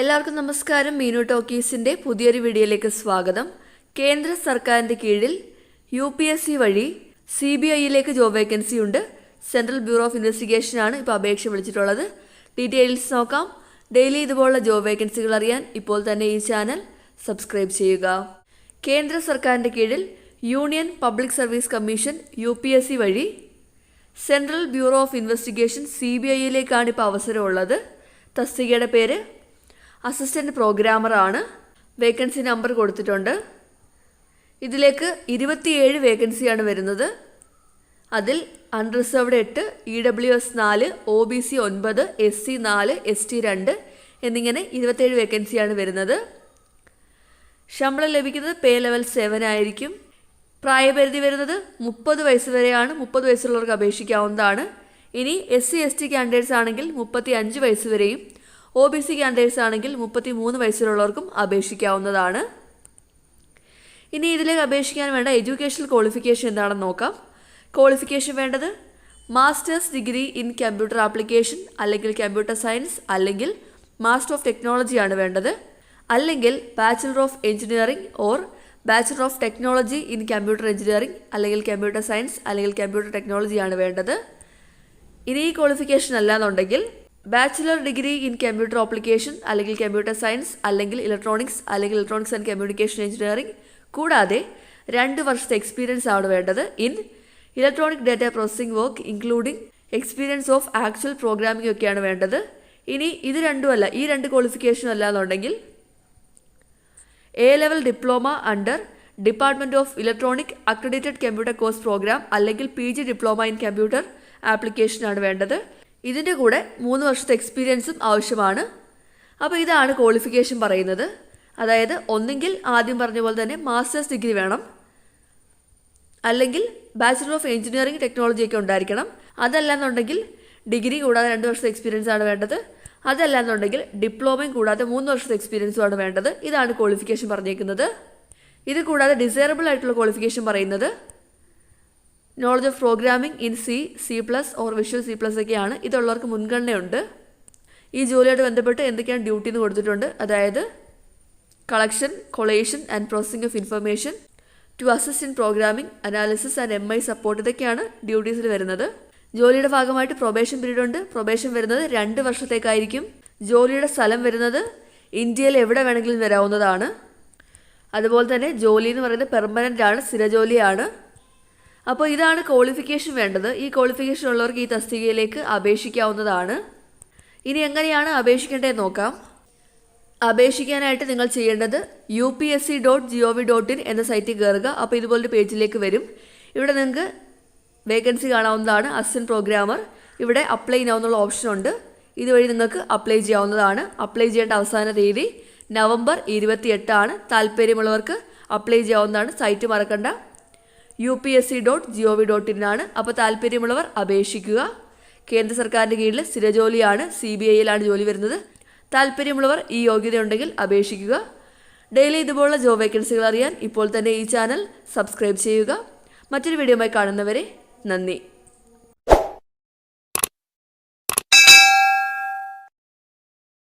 എല്ലാവർക്കും നമസ്കാരം. മീനു ടോക്കീസിന്റെ പുതിയൊരു വീഡിയോയിലേക്ക് സ്വാഗതം. കേന്ദ്ര സർക്കാരിന്റെ കീഴിൽ യു പി എസ് സി വഴി സി ബി ഐയിലേക്ക് ജോബ് വേക്കൻസി ഉണ്ട്. സെൻട്രൽ ബ്യൂറോ ഓഫ് ഇൻവെസ്റ്റിഗേഷൻ ആണ് ഇപ്പോൾ അപേക്ഷ വിളിച്ചിട്ടുള്ളത്. ഡീറ്റെയിൽസ് നോക്കാം. ഡെയിലി ഇതുപോലുള്ള ജോബ് വേക്കൻസികൾ അറിയാൻ ഇപ്പോൾ തന്നെ ഈ ചാനൽ സബ്സ്ക്രൈബ് ചെയ്യുക. കേന്ദ്ര സർക്കാരിന്റെ കീഴിൽ union public service commission U P S C വഴി central bureau of investigation C B ഐയിലേക്കാണ് ഇപ്പോൾ അവസരമുള്ളത്. തസ്തികയുടെ പേര് അസിസ്റ്റന്റ് പ്രോഗ്രാമറാണ്. വേക്കൻസി നമ്പർ കൊടുത്തിട്ടുണ്ട്. ഇതിലേക്ക് ഇരുപത്തിയേഴ് വേക്കൻസിയാണ് വരുന്നത്. അതിൽ അൺറിസർവ്ഡ് എട്ട് ഇ ഡബ്ല്യു എസ് നാല് ഒ ബി സി ഒൻപത് എസ് സി നാല് എസ് ടി രണ്ട് എന്നിങ്ങനെ ഇരുപത്തേഴ് വേക്കൻസിയാണ് വരുന്നത്. ശമ്പളം ലഭിക്കുന്നത് പേ ലെവൽ സെവൻ ആയിരിക്കും. പ്രായപരിധി വരുന്നത് മുപ്പത് വയസ്സ് വരെയാണ്. മുപ്പത് വയസ്സുള്ളവർക്ക് അപേക്ഷിക്കാവുന്നതാണ്. ഇനി S C S T candidates ആണെങ്കിൽ മുപ്പത്തി അഞ്ച് വയസ്സ് വരെയും ഒ ബി സി കാൻഡിഡേറ്റ്സ് ആണെങ്കിൽ മുപ്പത്തി മൂന്ന് വയസ്സിലുള്ളവർക്കും അപേക്ഷിക്കാവുന്നതാണ്. ഇനി ഇതിലേക്ക് അപേക്ഷിക്കാൻ വേണ്ട എഡ്യൂക്കേഷണൽ ക്വാളിഫിക്കേഷൻ എന്താണെന്ന് നോക്കാം. ക്വാളിഫിക്കേഷൻ വേണ്ടത് masters degree in computer application അല്ലെങ്കിൽ കമ്പ്യൂട്ടർ സയൻസ് അല്ലെങ്കിൽ മാസ്റ്റർ ഓഫ് ടെക്നോളജി ആണ് വേണ്ടത്. അല്ലെങ്കിൽ bachelor of engineering or bachelor of technology in computer engineering അല്ലെങ്കിൽ കമ്പ്യൂട്ടർ സയൻസ് അല്ലെങ്കിൽ കമ്പ്യൂട്ടർ ടെക്നോളജിയാണ് വേണ്ടത്. ഇനി ഈ ക്വാളിഫിക്കേഷൻ അല്ലാന്നുണ്ടെങ്കിൽ bachelor degree in computer application അല്ലെങ്കിൽ കമ്പ്യൂട്ടർ സയൻസ് അല്ലെങ്കിൽ ഇലക്ട്രോണിക്സ് അല്ലെങ്കിൽ ഇലക്ട്രോണിക്സ് ആൻഡ് കമ്മ്യൂണിക്കേഷൻ എഞ്ചിനീയറിംഗ് കൂടാതെ രണ്ട് വർഷത്തെ എക്സ്പീരിയൻസ് ആണ് വേണ്ടത് in electronic data processing work including experience of actual programming ഒക്കെയാണ് വേണ്ടത്. ഇനി ഇത് രണ്ടുമല്ല ഈ രണ്ട് ക്വാളിഫിക്കേഷനും അല്ലാന്നുണ്ടെങ്കിൽ A level diploma under department of electronic accredited computer course program അല്ലെങ്കിൽ P G diploma in computer ആപ്ലിക്കേഷനാണ് വേണ്ടത്. ഇതിന്റെ കൂടെ മൂന്ന് വർഷത്തെ എക്സ്പീരിയൻസും ആവശ്യമാണ്. അപ്പോൾ ഇതാണ് ക്വാളിഫിക്കേഷൻ പറയുന്നത്. അതായത് ഒന്നെങ്കിൽ ആദ്യം പറഞ്ഞ പോലെ തന്നെ മാസ്റ്റേഴ്സ് ഡിഗ്രി വേണം. അല്ലെങ്കിൽ ബാച്ചിലർ ഓഫ് എഞ്ചിനീയറിംഗ് ടെക്നോളജി ഒക്കെ ഉണ്ടായിരിക്കണം. അതല്ലാന്നുണ്ടെങ്കിൽ ഡിഗ്രി കൂടാതെ രണ്ട് വർഷത്തെ എക്സ്പീരിയൻസ് ആണ് വേണ്ടത്. അതല്ലാന്നുണ്ടെങ്കിൽ ഡിപ്ലോമയും കൂടാതെ മൂന്ന് വർഷത്തെ എക്സ്പീരിയൻസും ആണ് വേണ്ടത്. ഇതാണ് ക്വാളിഫിക്കേഷൻ പറഞ്ഞേക്കുന്നത്. ഇത് കൂടാതെ ഡിസൈറബിൾ ആയിട്ടുള്ള ക്വാളിഫിക്കേഷൻ പറയുന്നത്. Knowledge of programming in C C plus or visual C plus ഒക്കെയാണ്. ഇതുള്ളവർക്ക് മുൻഗണനയുണ്ട്. ഈ ജോലിയോട് ബന്ധപ്പെട്ട് എന്തൊക്കെയാണ് ഡ്യൂട്ടി എന്ന് കൊടുത്തിട്ടുണ്ട്? അതായത് collection collation and processing of information to assist in programming analysis and M I support ഇതൊക്കെയാണ് ഡ്യൂട്ടീസിൽ വരുന്നത്. ജോലിയുടെ ഭാഗമായിട്ട് പ്രൊബേഷൻ പീരീഡ് ഉണ്ട്. പ്രൊബേഷൻ വരുന്നത് രണ്ട് വർഷത്തേക്കായിരിക്കും. ജോലിയുടെ സ്ഥലം വരുന്നത് ഇന്ത്യയിൽ എവിടെ വേണമെങ്കിലും വരാവുന്നതാണ്. അതുപോലെ തന്നെ ജോലി എന്ന് പറയുന്നത് പെർമനന്റ് ആണ് സ്ഥിരജോലിയാണ്. അപ്പോൾ ഇതാണ് ക്വാളിഫിക്കേഷൻ വേണ്ടത്. ഈ ക്വാളിഫിക്കേഷൻ ഉള്ളവർക്ക് ഈ തസ്തികയിലേക്ക് അപേക്ഷിക്കാവുന്നതാണ്. ഇനി എങ്ങനെയാണ് അപേക്ഷിക്കേണ്ടതെന്ന് നോക്കാം. അപേക്ഷിക്കാനായിട്ട് നിങ്ങൾ ചെയ്യേണ്ടത് U P S C dot G O V dot in എന്ന സൈറ്റിൽ കയറുക. അപ്പോൾ ഇതുപോലൊരു പേജിലേക്ക് വരും. ഇവിടെ നിങ്ങൾക്ക് വേക്കൻസി കാണാവുന്നതാണ്. അസിസ്റ്റന്റ് പ്രോഗ്രാമർ ഇവിടെ അപ്ലൈ ചെയ്യാവുന്നുള്ള ഓപ്ഷൻ ഉണ്ട്. ഇതുവഴി നിങ്ങൾക്ക് അപ്ലൈ ചെയ്യാവുന്നതാണ്. അപ്ലൈ ചെയ്യേണ്ട അവസാന തീയതി നവംബർ ഇരുപത്തി എട്ടാണ് താല്പര്യമുള്ളവർക്ക് അപ്ലൈ ചെയ്യാവുന്നതാണ്. സൈറ്റ് മറക്കണ്ട. U P S C dot G O V dot ഇന്നാണ് അപ്പോൾ താല്പര്യമുള്ളവർ അപേക്ഷിക്കുക. കേന്ദ്ര സർക്കാരിന്റെ കീഴിൽ സ്ഥിരജോലിയാണ് സി ബി ഐയിലാണ് ജോലി വരുന്നത്. താല്പര്യമുള്ളവർ ഈ യോഗ്യതയുണ്ടെങ്കിൽ അപേക്ഷിക്കുക. ഡെയിലി ഇതുപോലുള്ള ജോബ് വേക്കൻസികൾ അറിയാൻ ഇപ്പോൾ തന്നെ ഈ ചാനൽ സബ്സ്ക്രൈബ് ചെയ്യുക. മറ്റൊരു വീഡിയോയുമായി കാണുന്നവരെ നന്ദി.